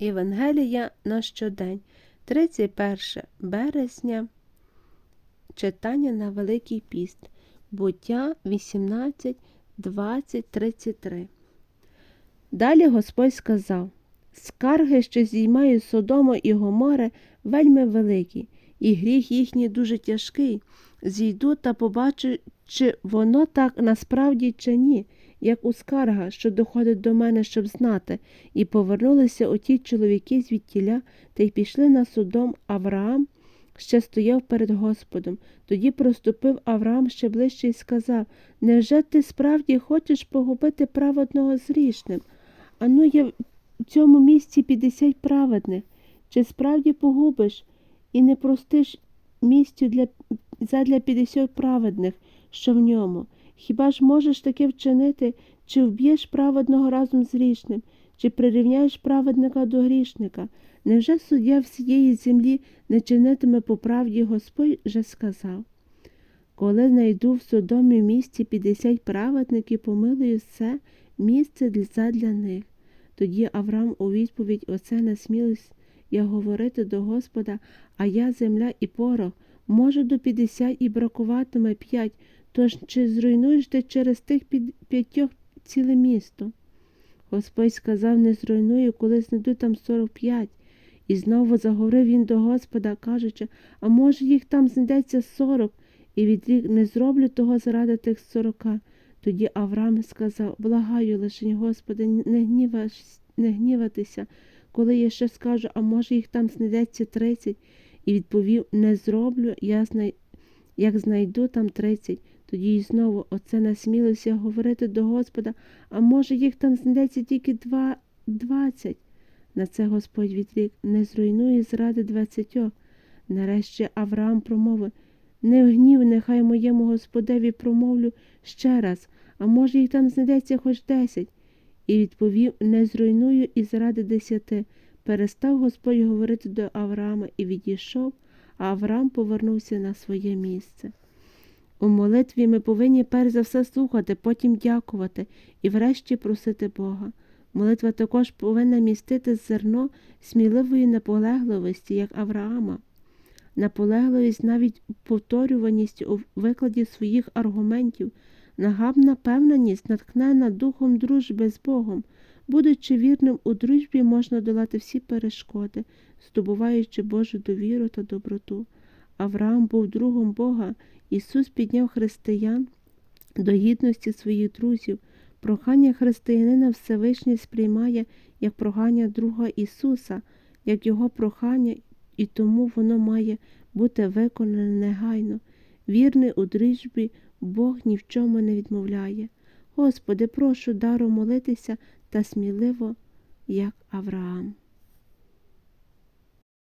Євангелія на щодень, 31 березня, читання на Великий піст, буття 18, 20, 33. Далі Господь сказав Скарги, що зіймають Содому і Гоморе, вельми великі, і гріх їхній дуже тяжкий. Зійду та побачу, чи воно так насправді чи ні, як у скарга, що доходить до мене, щоб знати, і повернулися оті чоловіки звідтіля та й пішли на судом Авраам, ще стояв перед Господом. Тоді проступив Авраам ще ближче і сказав Невже ти справді хочеш погубити праведного з грішним? Ану є в цьому місці п'ятдесят праведних. Чи справді погубиш і не простиш місцю для, задля п'ятдесят праведних, що в ньому? Хіба ж можеш таке вчинити, чи вб'єш праведного разом з грішним, чи прирівняєш праведника до грішника? Невже суддя всієї землі не чинитиме по правді Господь же сказав? Коли знайду в Содомі місці п'ятдесят праведників, помилую все місце для, них. Тоді Авраам у відповідь оце насмілився я говорити до Господа, а я земля і порох, можу до п'ятдесят і бракуватиме п'ять, тож чи зруйнуєш ти через тих п'ятьох ціле місто? Господь сказав, не зруйную, коли знайду там сорок п'ять. І знову заговорив він до Господа, кажучи, а може їх там знайдеться сорок, і відрік не зроблю того заради тих сорока. Тоді Авраам сказав, благаю лише, Господи, не, гніваш, не гніватися, коли я ще скажу, а може їх там знайдеться тридцять. І відповів, не зроблю, я знай... як знайду там тридцять. Тоді й знову оце насмілився говорити до Господа, а може їх там знайдеться тільки два двадцять. На це Господь відрік, не зруйнує зради двадцятьох. Нарешті Авраам промовив, не в гнів, нехай моєму Господеві промовлю ще раз, а може їх там знайдеться хоч десять. І відповів, не зруйную і заради десяти. Перестав Господь говорити до Авраама і відійшов, а Авраам повернувся на своє місце. У молитві ми повинні перш за все слухати, потім дякувати і врешті просити Бога. Молитва також повинна містити зерно сміливої наполегливості, як Авраама. Наполегливість навіть повторюваність у викладі своїх аргументів, нагабна певненість, натхнена духом дружби з Богом. Будучи вірним у дружбі, можна долати всі перешкоди, здобуваючи Божу довіру та доброту. Авраам був другом Бога, Ісус підняв християн до гідності своїх друзів. Прохання християнина Всевишній сприймає як прохання друга Ісуса, як Його прохання, і тому воно має бути виконане негайно. Вірний у дружбі Бог ні в чому не відмовляє. Господи, прошу дару молитися та сміливо, як Авраам.